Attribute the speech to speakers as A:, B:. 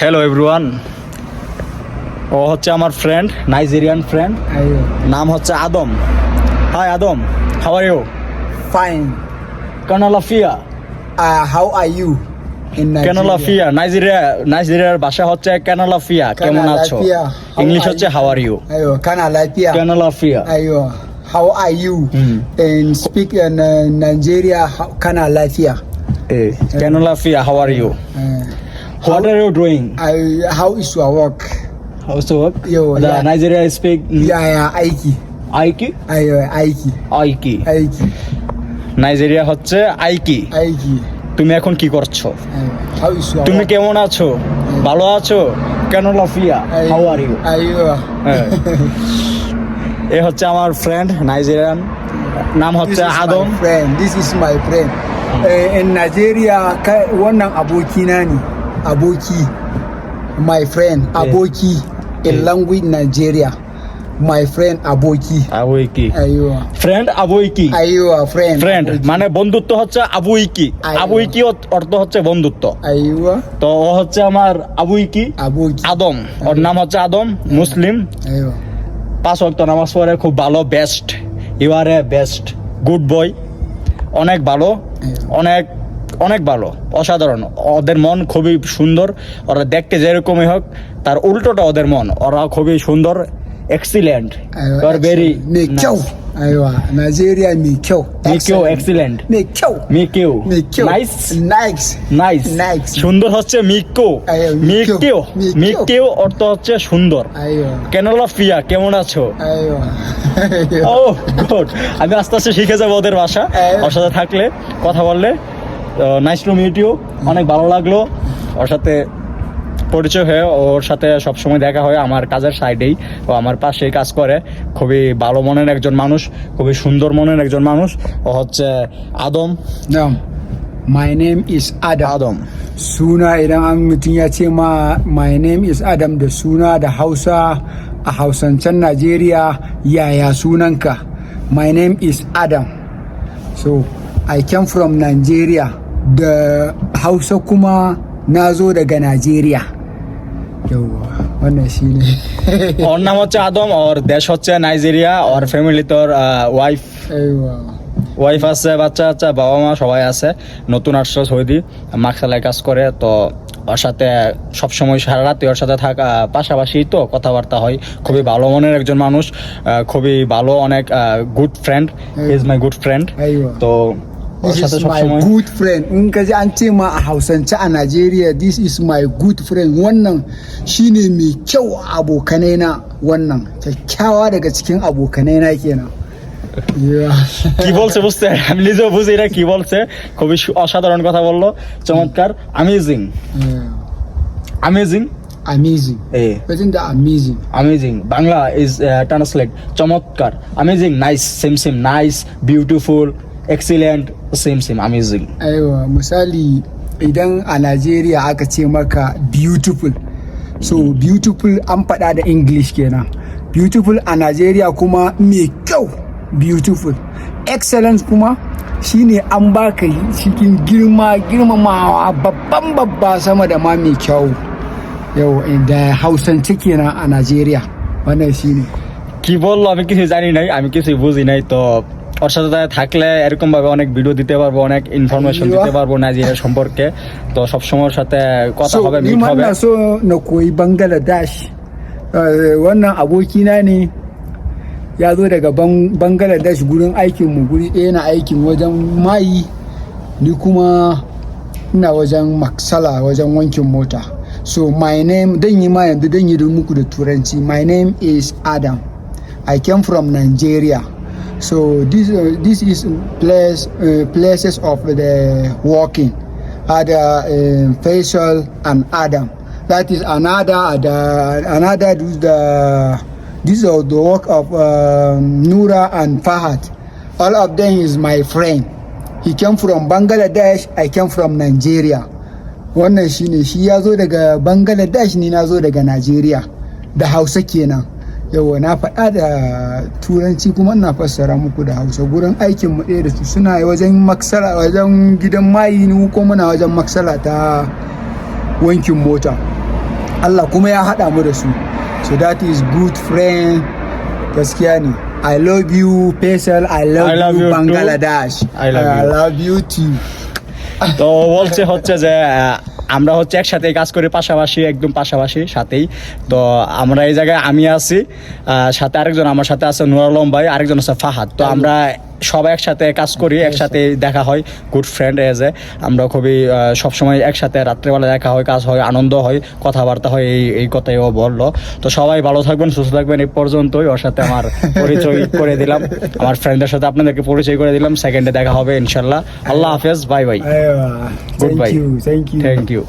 A: Hello everyone ও হচ্ছে আমার friend Nigerian friend নাম হচ্ছে Adam. Hi Adam. How are you
B: fine
A: কানালাফিয়া।
B: Are you? In Nigeria?
A: Nigeria নাইজেরিয়ার ভাষা হচ্ছে কানালাফিয়া। কেমন আছো? ইংলিশ হচ্ছে?
B: How are you.
A: কানালাফিয়া।
B: Are you?
A: Hmm.
B: In speak in uh, Nigeria, how- kana
A: how are you
B: Uh,
A: what are you doing
B: I, how is your work?
A: How to work
B: Yo,
A: the
B: yeah.
A: Nigeria speak
B: Yeah, yeah, aiki.
A: আইকি
B: Ayo, aiki.
A: আইকি
B: Aiki.
A: Nigeria হচ্ছে আইকি
B: Aiki.
A: তুমি এখন কি করছ
B: How
A: তুমি
B: work?
A: কেমন আছো ভালো আছো কানালাফিয়া
B: Ayo.
A: How are
B: you.
A: হ্যাঁ। এ হচ্ছে আমার ফ্রেন্ড নাইজেরিয়ান নাম হচ্ছে
B: Adam. This is my friend. Eh, in Nigeria, wannan abokina ne. Aboki. My friend. Aboki. In
A: Yeah.
B: language Nigeria. My friend Aboki.
A: আবুইকি
B: Aywa.
A: ফ্রেন্ড আবুইকি
B: Aywa, friend.
A: Friend
B: Aboki.
A: মানে বন্ধুত্ব হচ্ছে আবুইকি। আবুইকি অর্থ হচ্ছে বন্ধুত্ব
B: Aywa.
A: তো ও হচ্ছে আমার আবুইকি
B: Aboki.
A: আদম ওর নাম হচ্ছে আদম মুসলিম
B: Aywa.
A: পাঁচ ওয়াক্ত নামাজ পড়ে খুব ভালো best you are a best good boy অনেক ভালো অনেক অনেক ভালো অসাধারণ ওদের মন খুবই সুন্দর ওরা দেখতে যেরকমই হোক তার উল্টোটা ওদের মন ওরা খুবই সুন্দর excellent
B: Aywa.
A: You are very
B: Mai kyau. Aywa. Mai kyau. Excellent Mai kyau. Mai kyau. Nice.
A: Nice
B: Nice.
A: সুন্দর হচ্ছে মিকো অর্থ হচ্ছে সুন্দর
B: Aywa.
A: কেনলা ফিয়া কেমন আছো ও গুড আমি আস্তে আস্তে শিখে যাব ওদের ভাষা। ওর সাথে থাকলে কথা বললে নাইস টু মিট ইউ অনেক ভালো লাগল। ওর সাথে পরিচয় হয়ে ওর সাথে সবসময় দেখা হয় আমার কাজের সাইডেই ও আমার পাশে কাজ করে। খুবই ভালো মনের একজন মানুষ খুবই সুন্দর মনের একজন মানুষ। ও হচ্ছে আদম।
B: মাই নেম ইস
A: আদম।
B: সুনা এরা আমি মিটিং আছি মা my name is Adam the সুনা দ্য হাউসা হাউস আনসান নাইজেরিয়া ইয়া সুনাঙ্কা my name is Adam so I came from Nigeria Da Hausa kuma na zo daga Najeriya. Wannan shi ne.
A: ওর নাম হচ্ছে আদম ওর দেশ হচ্ছে নাইজেরিয়া ওর ফ্যামিলি তোর ওয়াইফ ওয়াইফ আছে বাচ্চা আছে বাবা মা সবাই আছে নতুন আসছে সৌদি মাকসালায় কাজ করে তো ওর সাথে সবসময় সারা রাতে ওর সাথে থাকা পাশাপাশি তো কথাবার্তা হয়। খুবই ভালো মনের একজন মানুষ খুবই ভালো অনেক good friend is my good
B: friend
A: তো
B: This is my good friend. In ka ji an ce ma a Hausance a Najeriya, this is my good friend. Wannan shine mai kyau abokanai na wannan. Kyakkyawa daga cikin abokanai na kenan.
A: কি বলছে বুঝতে আমি নিজেও বুঝি না কি বলছে খুবই অসাধারণ কথা বলল চমৎকার আমেজিং. Amazing
B: Amazing.
A: এ
B: Wasn't that amazing
A: Bangla is translate চমৎকার amazing nice same same nice beautiful Excellent same same amazing
B: Aiwa, misali idan a Najeriya aka ce maka beautiful. So beautiful an faɗa da English kenan. Beautiful a Najeriya kuma mai kyau. Beautiful. Excellence kuma shine an baka cikin girma girmamawa babban babba sama da ma mai kyau. Yau da hausance kenan a Najeriya. Wannan shine.
A: কি বললো আমি কিছু জানি নাই আমি কিছু বুঝি নাই তো ওর সাথে তাহলে থাকলে এরকম ভাবে অনেক ভিডিও দিতে পারব অনেক ইনফরমেশন। দিতে পারব নাইজেরিয়া সম্পর্কে তো সবসময় ওর সাথে কথা হবে মিট হবে
B: ina so na koyi bangladesh Eh, wannan abokina ne ya zo daga Bang- bangladesh gurin aikinmu guri ɗaya na aikin wajen mayi ni kuma ina wajen maksala wajen wankin mota so my name dan yi ma yanzu dan yi da muku da turanci my name is adam i came from nigeria so this, uh, this is place, uh, places of the walking. Ada uh, faisal and adam. That is another the, another do the this is the work of um, nura and fahad. All of them is my friend. He came from bangladesh i came from nigeria. Shine shi ya zo daga bangladesh ni zo daga nigeria. Da hausa kenan yawa na faɗa da turanci kuma ina fassara muku da hausa gurin aikin mu ɗaya da su suna wajen maksala wajen gidan mayi ni ko muna wajen maksala ta wankin mota Allah kuma ya haɗa mu da su so that is good friend gaskiya ne I love you Faisal I love,
A: I love
B: you,
A: you too.
B: Bangladesh
A: I love
B: I
A: you.
B: love you too
A: তো বলছে হচ্ছে যে আহ, আমরা হচ্ছে একসাথে কাজ করি পাশাপাশি একদম পাশাপাশি সাথেই। তো আমরা এই জায়গায় আমি আছি সাথে আরেকজন আমার সাথে আছে নুর আলম ভাই আরেকজন আছে ফাহাদ। তো আমরা সবাই একসাথে কাজ করি একসাথে। দেখা হয় গুড ফ্রেন্ড এজ এ আমরা খুবই সবসময় একসাথে রাত্রেবেলা দেখা হয় কাজ হয় আনন্দ হয় কথাবার্তা হয় এই এই কথাই ও বলল। তো সবাই ভালো থাকবেন সুস্থ থাকবেন এই পর্যন্তই। ওর সাথে আমার পরিচয় করে দিলাম। আমার ফ্রেন্ডের সাথে আপনাদেরকে পরিচয় করে দিলাম। সেকেন্ডে দেখা হবে ইনশাল্লাহ আল্লাহ হাফেজ bye bye
B: Aiwa. thank thank you